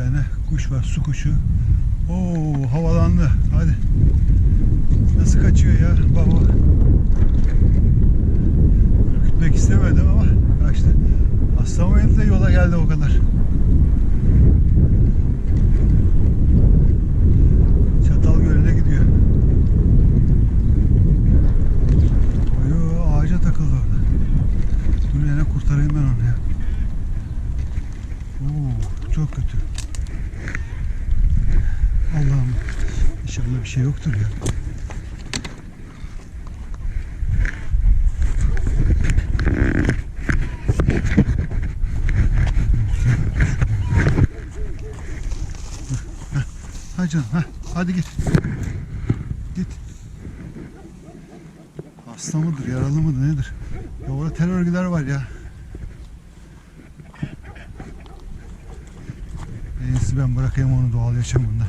tane kuş var. Su kuşu. Oo havalandı. Hadi. Nasıl kaçıyor ya? Bak bak. Ürkütmek istemedim ama kaçtı. Aslamaydı da yola geldi o kadar. Çatal Gölü'ne gidiyor. Yo, ağaca takıldı orada. Dur yine kurtarayım ben onu ya. Oo, çok kötü. Allah'ım inşallah bir şey yoktur ya. Hadi canım, heh, hadi git. Git. Hasta mıdır, yaralı mıdır, nedir? Ya orada terör örgütler var ya. En iyisi ben bırakayım onu doğal yaşamında.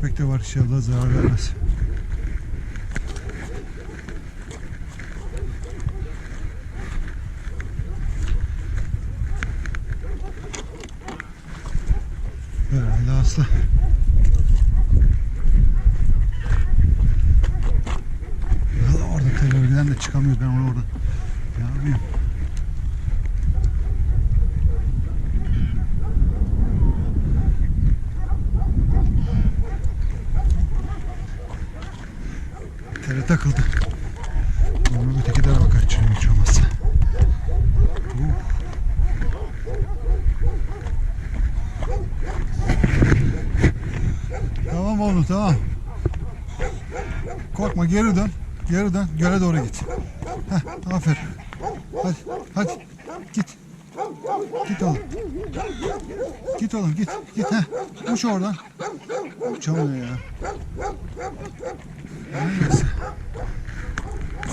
Köpek de var inşallah zarar vermez. Herhalde hasta. Orada terör örgüden de çıkamıyoruz ben onu oradan. Ne yapayım? Takıldı. Onu öteki tarafa kaçırıyor hiç olmazsa. Uh. Tamam oğlum tamam. Korkma geri dön. Geri dön. Göle doğru git. Heh, aferin. Hadi hadi git. Git oğlum. Git oğlum git. Git heh. Uç oradan. Uçamıyor ya. Neyse.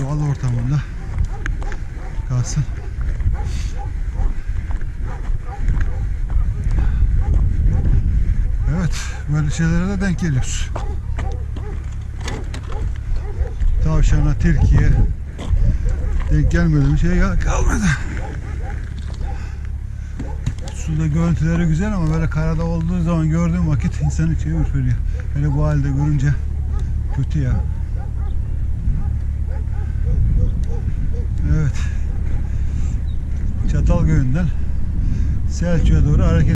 Doğal ortamında kalsın. Evet, böyle şeylere de denk geliyoruz. Tavşana, tilkiye denk gelmediğim şey ya kalmadı. Suda görüntüleri güzel ama böyle karada olduğu zaman gördüğüm vakit insanın içi ürperiyor. Hele bu halde görünce kötü ya. Evet. Çatalgöy'ünden Selçuk'a doğru hareket